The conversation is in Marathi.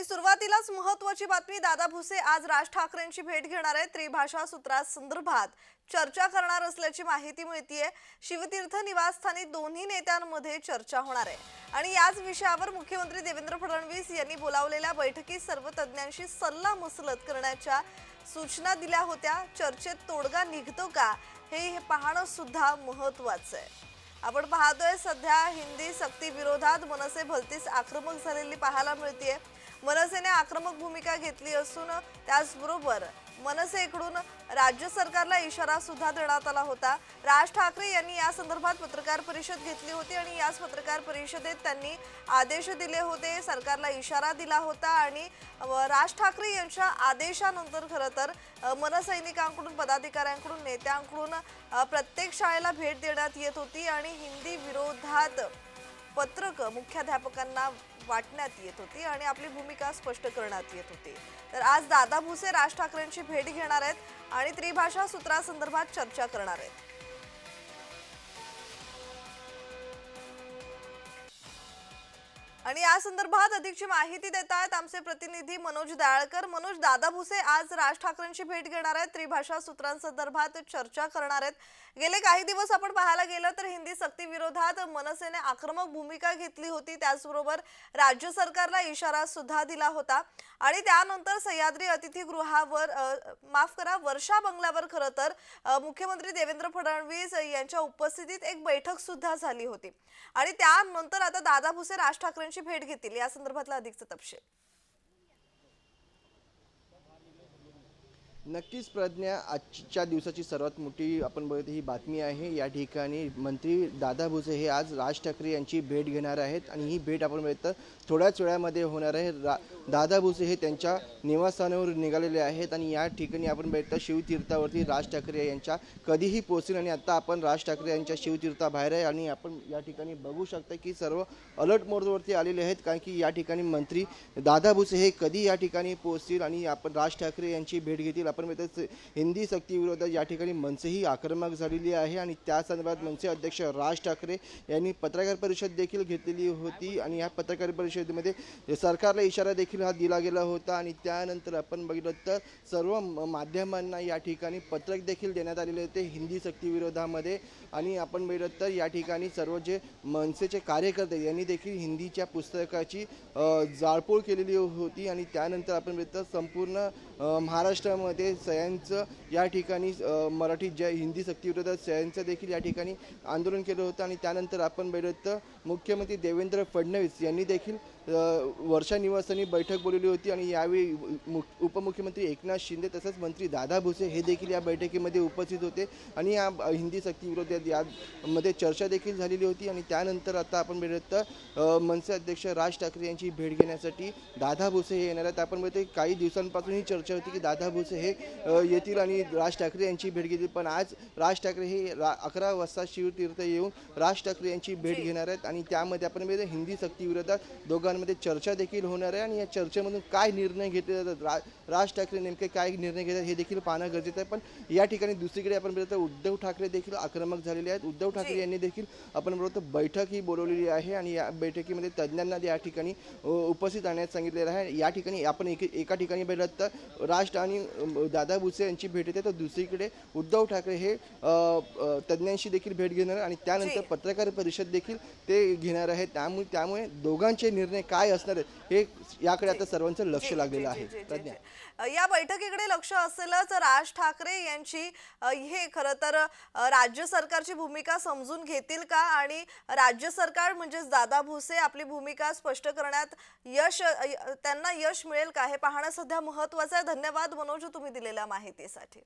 आणि सुरुवातीलाच महत्वाची बातमी दादा भुसे आज राज ठाकरेंची भेट घेणार आहे त्रिभाषा सूत्रासंदर्भात चर्चा करणार असल्याची माहिती मिळतीये. शिवतीर्थ निवासस्थानी दोन्ही नेत्यांमध्ये चर्चा होणार आहे. आणि याच विषयावर मुख्यमंत्री देवेंद्र फडणवीस यांनी बोलावलेल्या बैठकीत सर्व तज्ज्ञांशी सल्ला मसलत करण्याच्या सूचना दिल्या होत्या. चर्चेत तोडगा निघतो का हे हे पाहणं सुद्धा महत्वाचं आहे. आपण पाहतोय सध्या हिंदी सक्ती विरोधात मनसे भलतीच आक्रमक झालेली पाहायला मिळतीये. मनसेने आक्रमक भूमिका घेतली असून त्याचबरोबर मनसेकडून राज्य सरकारला इशारा सुद्धा देण्यात आला होता. राज ठाकरे यांनी या संदर्भात पत्रकार परिषद घेतली होती आणि याच पत्रकार परिषदेत त्यांनी आदेश दिले होते. सरकारला इशारा दिला होता आणि राज ठाकरे यांच्या आदेशानंतर खरं तर मनसैनिकांकडून पदाधिकाऱ्यांकडून नेत्यांकडून प्रत्येक शाळेला भेट देण्यात येत होती आणि हिंदी विरोधात पत्रकं मुख्याध्यापकांना वाटण्यात येत होती आणि आपली भूमिका स्पष्ट करण्यात येत होती. तर आज दादा भुसे राज ठाकरेंची भेट घेणार आहेत आणि त्रिभाषा सूत्रासंदर्भात चर्चा करणार आहेत. आणि या संदर्भात अधिकची माहिती देत आहेत आमचे प्रतिनिधी मनोज दाळकर. मनोज दादा भुसे आज राज ठाकरेंची भेट घेणार आहेत. त्रिभाषा सूत्रांसंदर्भात चर्चा करणार आहेत. गेले काही दिवस आपण पाहायला गेलं तर हिंदी सक्ती विरोधात मनसेने आक्रमक भूमिका घेतली होती. त्याचबरोबर राज्य सरकारला इशारा सुद्धा दिला होता. आणि त्यानंतर सह्याद्री अतिथीगृहावर माफ करा वर्षा बंगल्यावर खरं तर मुख्यमंत्री देवेंद्र फडणवीस यांच्या उपस्थितीत एक बैठक सुद्धा झाली होती. आणि त्यानंतर आता दादा भुसे राज ठाकरेंची भेट घेतील. या संदर्भातला अधिकचा तपशील. नक्कीच प्रज्ञा आजच्या दिवसाची सर्वात मोठी आपण बघतो ही बातमी आहे. या ठिकाणी मंत्री दादा भुसे हे आज राज ठाकरे यांची भेट घेणार आहेत आणि ही भेट आपण बघितलं थोड्याच वेळामध्ये होणार आहे. रा दादा भुसे हे त्यांच्या निवासस्थानावर निघालेले आहेत आणि या ठिकाणी आपण भेटतो शिवतीर्थावरती राज ठाकरे यांच्या कधीही पोहोचतील आणि आत्ता आपण राज ठाकरे यांच्या शिवतीर्थाबाहेर आहे आणि आपण या ठिकाणी बघू शकता की सर्व अलर्ट मोडवरती आलेले आहेत कारण की या ठिकाणी मंत्री दादा भुसे हे कधी या ठिकाणी पोहोचतील आणि आपण राज ठाकरे यांची भेट घेतील. आपण भेटत हिंदी सक्तीविरोधात या ठिकाणी मनसेही आक्रमक झालेली आहे आणि त्या संदर्भात मनसे अध्यक्ष राज ठाकरे यांनी पत्रकार परिषद देखील घेतलेली होती आणि या पत्रकार परिषदेमध्ये सरकारला इशारा देखील हा दिला गेला होता आणि त्यानंतर आपण बघितलं तर सर्व माध्यमांना या ठिकाणी पत्रक देखील देण्यात आलेले होते हिंदी सक्तीविरोधामध्ये आणि आपण बघितलं तर या ठिकाणी सर्व जे मनसेचे कार्यकर्ते यांनी देखील हिंदीच्या पुस्तकाची जाळपोळ केलेली होती. आणि त्यानंतर आपण बघितलं संपूर्ण महाराष्ट्रामध्ये सह्यांचं या ठिकाणी मराठी ज्या हिंदी सक्तीविरोधात सह्यांचं देखील या ठिकाणी आंदोलन केलं होतं. आणि त्यानंतर आपण बघितलं तर मुख्यमंत्री देवेंद्र फडणवीस यांनी देखील वर्षा निवासांनी बैठक बोलवली होती आणि यावेळी उपमुख्यमंत्री एकनाथ शिंदे तसंच मंत्री दादा भुसे हे देखील या बैठकीमध्ये उपस्थित होते. आणि या हिंदी सक्ती विरोधात यामध्ये चर्चा देखील झालेली होती आणि त्यानंतर आता आपण अ, मनसे अध्यक्ष राज ठाकरे यांची भेट घेण्यासाठी दादा भुसे हे येणार आहेत. आपण बघतो काही दिवसांपासून ही चर्चा होती की दादा भुसे हे येतील आणि राज ठाकरे यांची भेट घेतील. पण आज राज ठाकरे हे रा अकरा वाजता शिवतीर्थ येऊन राज ठाकरे यांची भेट घेणार आहेत आणि त्यामध्ये आपण बघितलं हिंदी सक्ती विरोधात दोघांमध्ये चर्चा देखील होणार आहे आणि या चर्चेमधून काय निर्णय घेतले जातात? रा राज ठाकरे नेमके काय निर्णय घेतात हे देखील पाहणं गरजेचं आहे. पण या ठिकाणी दुसरीकडे आपण बघितलं तर उद्धव ठाकरे देखील आक्रमक झालेले आहेत. उद्धव ठाकरे यांनी देखील आपण बघतो बैठक ही बोलवलेली आहे आणि या बैठकीमध्ये तज्ज्ञांना या ठिकाणी उपस्थित राहण्यास सांगितलेलं आहे. या ठिकाणी आपण एक एका ठिकाणी बघितलं तर राज आणि दादा भुसे यांची भेट येते. तर दुसरीकडे उद्धव ठाकरे हे तज्ज्ञांशी देखील भेट घेणार आणि त्यानंतर. पत्रकार परिषद देखील ते घेणार आहे. त्यामुळे त्यामुळे दोघांचे निर्णय काय असणार आहेत हे याकडे आता सर्वांचं लक्ष लागलेलं आहे प्रज्ञा. या बैठकीकडे लक्ष असेलच राज ठाकरे यांची हे खरं तर राज्य सरकारची भूमिका समजून घेतील का? आणि राज्य सरकार म्हणजेच दादा भुसे आपली भूमिका स्पष्ट करण्यात यश त्यांना यश मिळेल का? हे पाहणं सध्या महत्वाचं आहे. धन्यवाद मनोज तुम्ही दिलेल्या माहितीसाठी.